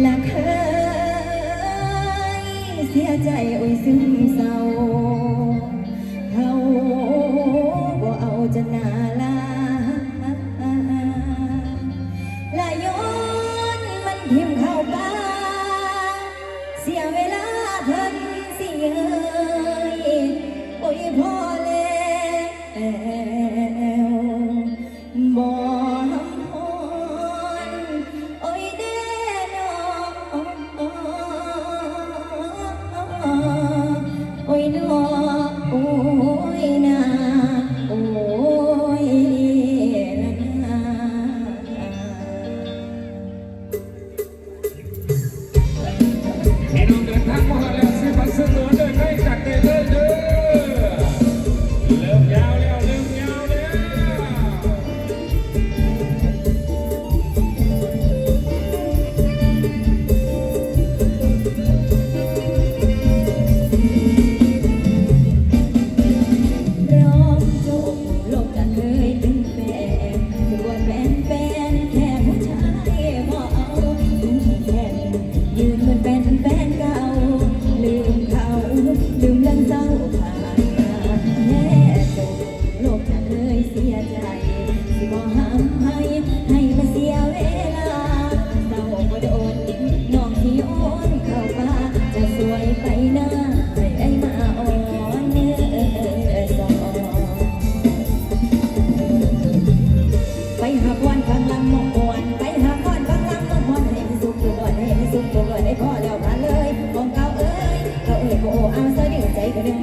และเคยเสียใจอุ้ยซึมเศร้าเขาบ่เอาจะนาลาละย้อนมันทิ่มเข้าปาเสียเวลา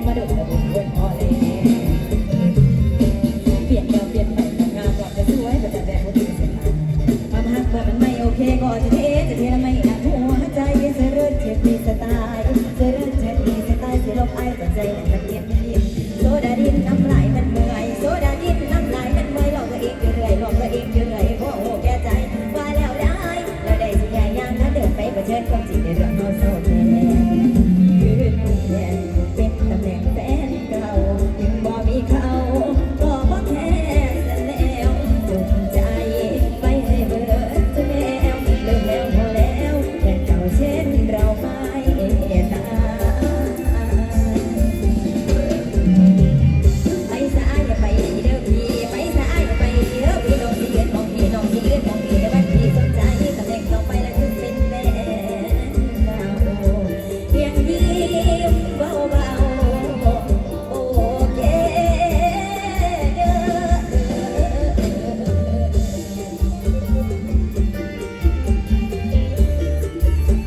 มาดูแต่บุญวนพอล้วเปลี่ยนเราเปลี่ยนแต่งานก่อนจะสวยแต่จะแดงก็ดีเสียหายความหักมันไม่โอเคก็จะเทจะเทแล้ไม่หนักหัวใจเสือเลือดเช็ดมีสไตล์เสือเลือดเช็ดมีสไตล์เสืลบไอแต่ใจมันเอียดยินโซดาดินน้ำลายมันเมื่อยโซดาดินน้ำลายมันเมื่อหลอกตัวเองเรื่อยหลอกตัวเองเรื่อยโอ้โหแก่ใจว่าแล้วได้เราได้สิยายย่างถ้าเดินไเผชิญควมจรินเรื่องเราโสด